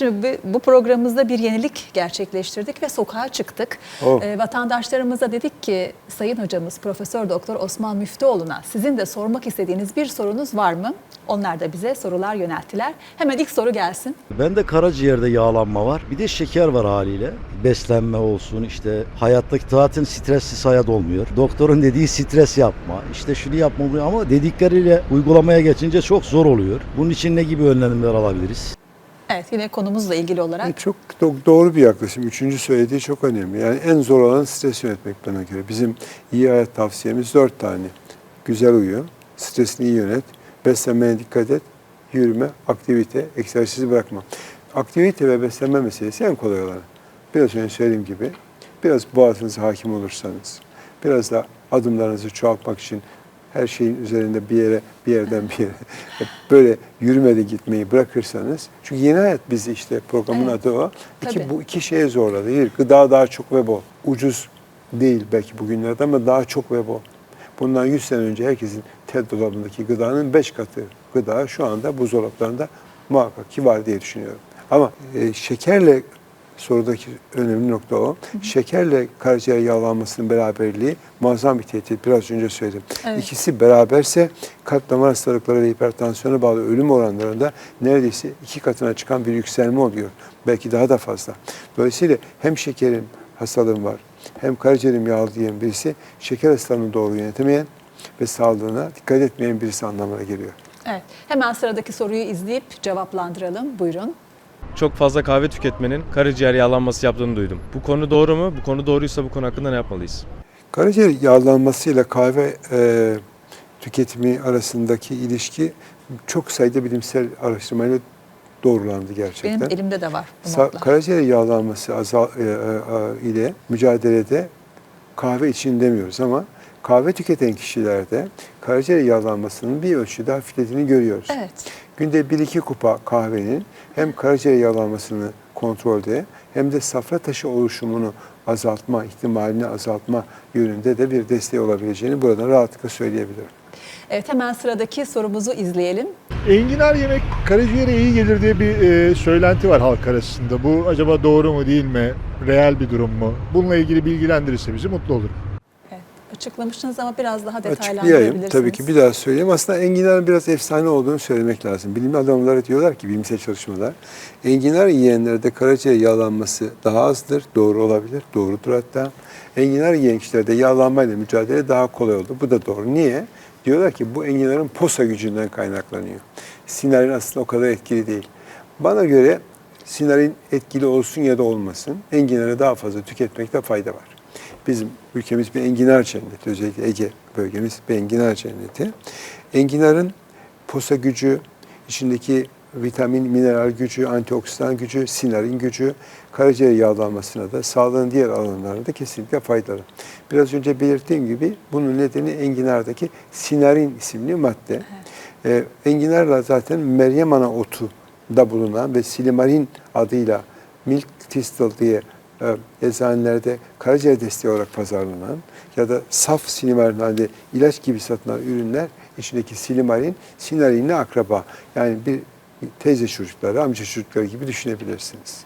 Şimdi bu, programımızda bir yenilik gerçekleştirdik ve sokağa çıktık. Oh. Ee, vatandaşlarımıza dedik ki Sayın Hocamız Profesör Doktor Osman Müftüoğlu'na sizin de sormak istediğiniz bir sorunuz var mı? Onlar da bize sorular yönelttiler. Hemen ilk soru gelsin. Bende karaciğerde yağlanma var. Bir de şeker var haliyle. Beslenme olsun işte hayattaki zaten stressiz hayat olmuyor. Doktorun dediği stres yapma. işte şunu yapma ama dedikleriyle uygulamaya geçince çok zor oluyor. Bunun için ne gibi önlemler alabiliriz? Evet yine konumuzla ilgili olarak. Çok do- doğru bir yaklaşım. Üçüncü söylediği çok önemli. Yani en zor olan stres yönetmek bana göre. Bizim iyi hayat tavsiyemiz dört tane. Güzel uyu, stresini iyi yönet, beslenmeye dikkat et, yürüme, aktivite, egzersizi bırakma. Aktivite ve beslenme meselesi en kolay olanı. Biraz önce söylediğim gibi biraz boğazınıza hakim olursanız, biraz da adımlarınızı çoğaltmak için her şeyin üzerinde bir yere, bir yerden bir yere böyle yürümede gitmeyi bırakırsanız, çünkü yeni hayat bizi işte programın Evet. adı o. İki, Tabii. bu iki şeye zorladı. Bir, gıda daha çok ve bol. Ucuz değil belki bugünlerde ama daha çok ve bol. Bundan 100 sene önce herkesin tel dolabındaki gıdanın 5 katı gıda şu anda buzdolaplarında muhakkak ki var diye düşünüyorum. Ama e, şekerle sorudaki önemli nokta o. Şekerle karaciğer yağlanmasının beraberliği muazzam bir tehdit. Biraz önce söyledim. Evet. İkisi beraberse kalp damar hastalıkları ve hipertansiyona bağlı ölüm oranlarında neredeyse iki katına çıkan bir yükselme oluyor. Belki daha da fazla. Dolayısıyla hem şekerim hastalığım var hem karaciğerim yağlı diyen birisi şeker hastalığını doğru yönetemeyen ve sağlığına dikkat etmeyen birisi anlamına geliyor. Evet. Hemen sıradaki soruyu izleyip cevaplandıralım. Buyurun. Çok fazla kahve tüketmenin karaciğer yağlanması yaptığını duydum. Bu konu doğru mu? Bu konu doğruysa bu konu hakkında ne yapmalıyız? Karaciğer yağlanmasıyla kahve e, tüketimi arasındaki ilişki çok sayıda bilimsel araştırmayla doğrulandı gerçekten. Benim elimde de var bu Sa- karaciğer yağlanması azal, e, e, e, ile mücadelede kahve için demiyoruz ama kahve tüketen kişilerde karaciğer yağlanmasının bir ölçüde hafiflediğini görüyoruz. Evet. Günde 1-2 kupa kahvenin hem karaciğer yağlanmasını kontrolde hem de safra taşı oluşumunu azaltma, ihtimalini azaltma yönünde de bir desteği olabileceğini buradan rahatlıkla söyleyebilirim. Evet hemen sıradaki sorumuzu izleyelim. Enginar yemek karaciğere iyi gelir diye bir e, söylenti var halk arasında. Bu acaba doğru mu değil mi? Reel bir durum mu? Bununla ilgili bilgilendirirse bizi mutlu olurum. Evet. Açıklamışsınız ama biraz daha detaylandırabilirsiniz. tabii ki bir daha söyleyeyim. Aslında enginarın biraz efsane olduğunu söylemek lazım. Bilim adamları diyorlar ki bilimsel çalışmalar enginar yiyenlerde karaciğer yağlanması daha azdır. Doğru olabilir. Doğrudur hatta. Enginar yiyen kişilerde yağlanmayla mücadele daha kolay oldu. Bu da doğru. Niye? Diyorlar ki bu enginarın posa gücünden kaynaklanıyor. Sinarin aslında o kadar etkili değil. Bana göre sinarin etkili olsun ya da olmasın enginarı daha fazla tüketmekte fayda var. Bizim ülkemiz bir enginar cenneti. Özellikle Ege bölgemiz bir enginar cenneti. Enginarın posa gücü, içindeki vitamin, mineral gücü, antioksidan gücü, sinarin gücü, karaciğer yağlanmasına da sağlığın diğer alanlarına da kesinlikle faydalı. Biraz önce belirttiğim gibi bunun nedeni enginardaki sinarin isimli madde. Ee, enginarla zaten Meryem Ana otu da bulunan ve silimarin adıyla milk thistle diye e, eczanelerde karaciğer desteği olarak pazarlanan ya da saf silimarin halinde ilaç gibi satılan ürünler içindeki silimarin sinarinle akraba. Yani bir teyze çocukları, amca çocukları gibi düşünebilirsiniz.